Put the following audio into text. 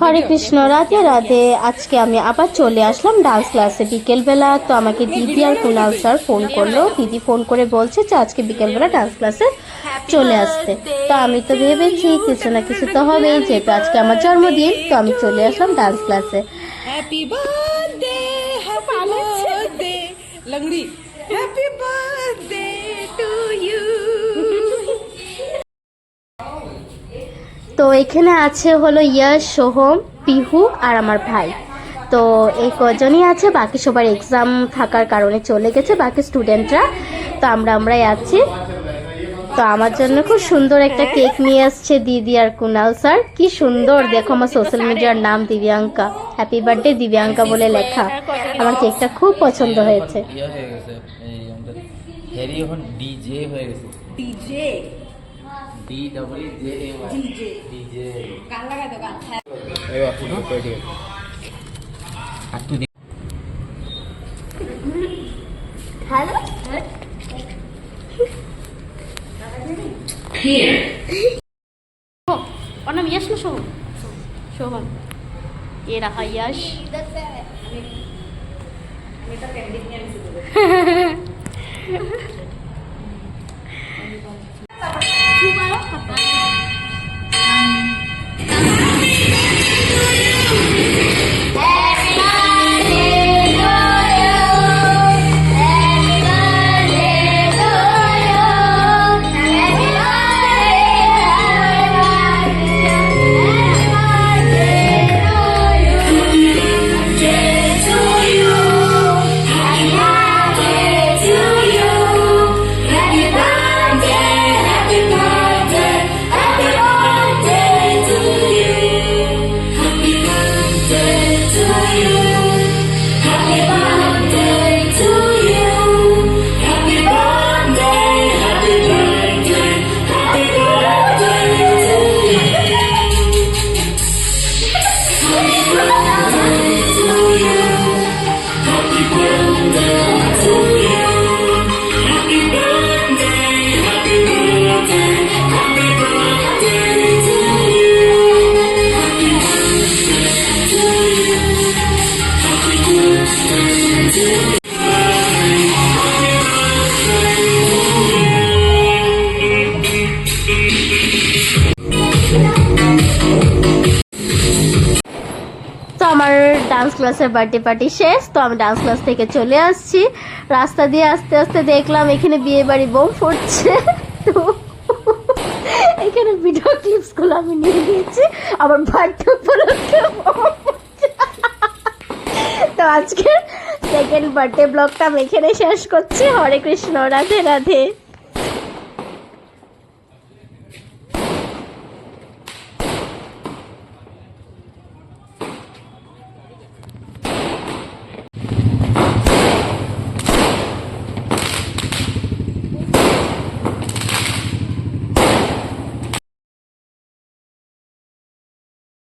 হরে কৃষ্ণ, রাধে রাধে। আজকে আমি আবার চলে আসলাম ডান্স ক্লাসে বিকেলবেলা। তো আমাকে দিদি আর কুনাল স্যার ফোন করল। দিদি ফোন করে বলছে যে, আজকে বিকেলবেলা ডান্স ক্লাসে চলে আসতে। তো আমি তো ভেবেছি কিছু না কিছু তো হবেই। যেহেতু আজকে আমার জন্মদিন, তো আমি চলে আসলাম ডান্স ক্লাসে হ্যাপি বার্থডে টু ইউ তো এখানে আছে হলো ইয়াস সোহম পিহু আর আমার ভাই। তো এই কজনই আছে বাকি সবার এক্সাম থাকার কারণে চলে গেছে বাকি স্টুডেন্টরা তো আমরা আমরাই আছি। তো আমার জন্য খুব সুন্দর একটা কেক নিয়ে আসছে দিদি আর কুনাল স্যার। কি সুন্দর দেখো আমার সোশ্যাল মিডিয়ার নাম দিব্যাঙ্কা। হ্যাপি বার্থডে দিব্যাঙ্কা বলে লেখা। আমার কেকটা খুব পছন্দ হয়েছে। হয়ে গেছে। ডিজে হয়ে DJ D double J A Y DJ DJ গান লাগাই তো গান এবার ফুটো করে ঠিক আর তুই দেখ। ওর নাম ইয়াস না সোহম সোহম এ রাখা ইয়াস আমার ডান্স ক্লাসের বার্থডে পার্টি শেষ, তো আমি ডান্স ক্লাস থেকে চলে আসছি। রাস্তা দিয়ে আস্তে আস্তে দেখলাম এখানে বিয়ে বাড়ি বোম ফুটছে। তো এখানে ভিডিও ক্লিপসগুলো আমি নিয়ে নিয়েছি আমার বার্থডে উপলক্ষে তো আজকে সেকেন্ড বার্থডে ব্লগটা আমি এখানে শেষ করছি। হরে কৃষ্ণ, রাধে রাধে।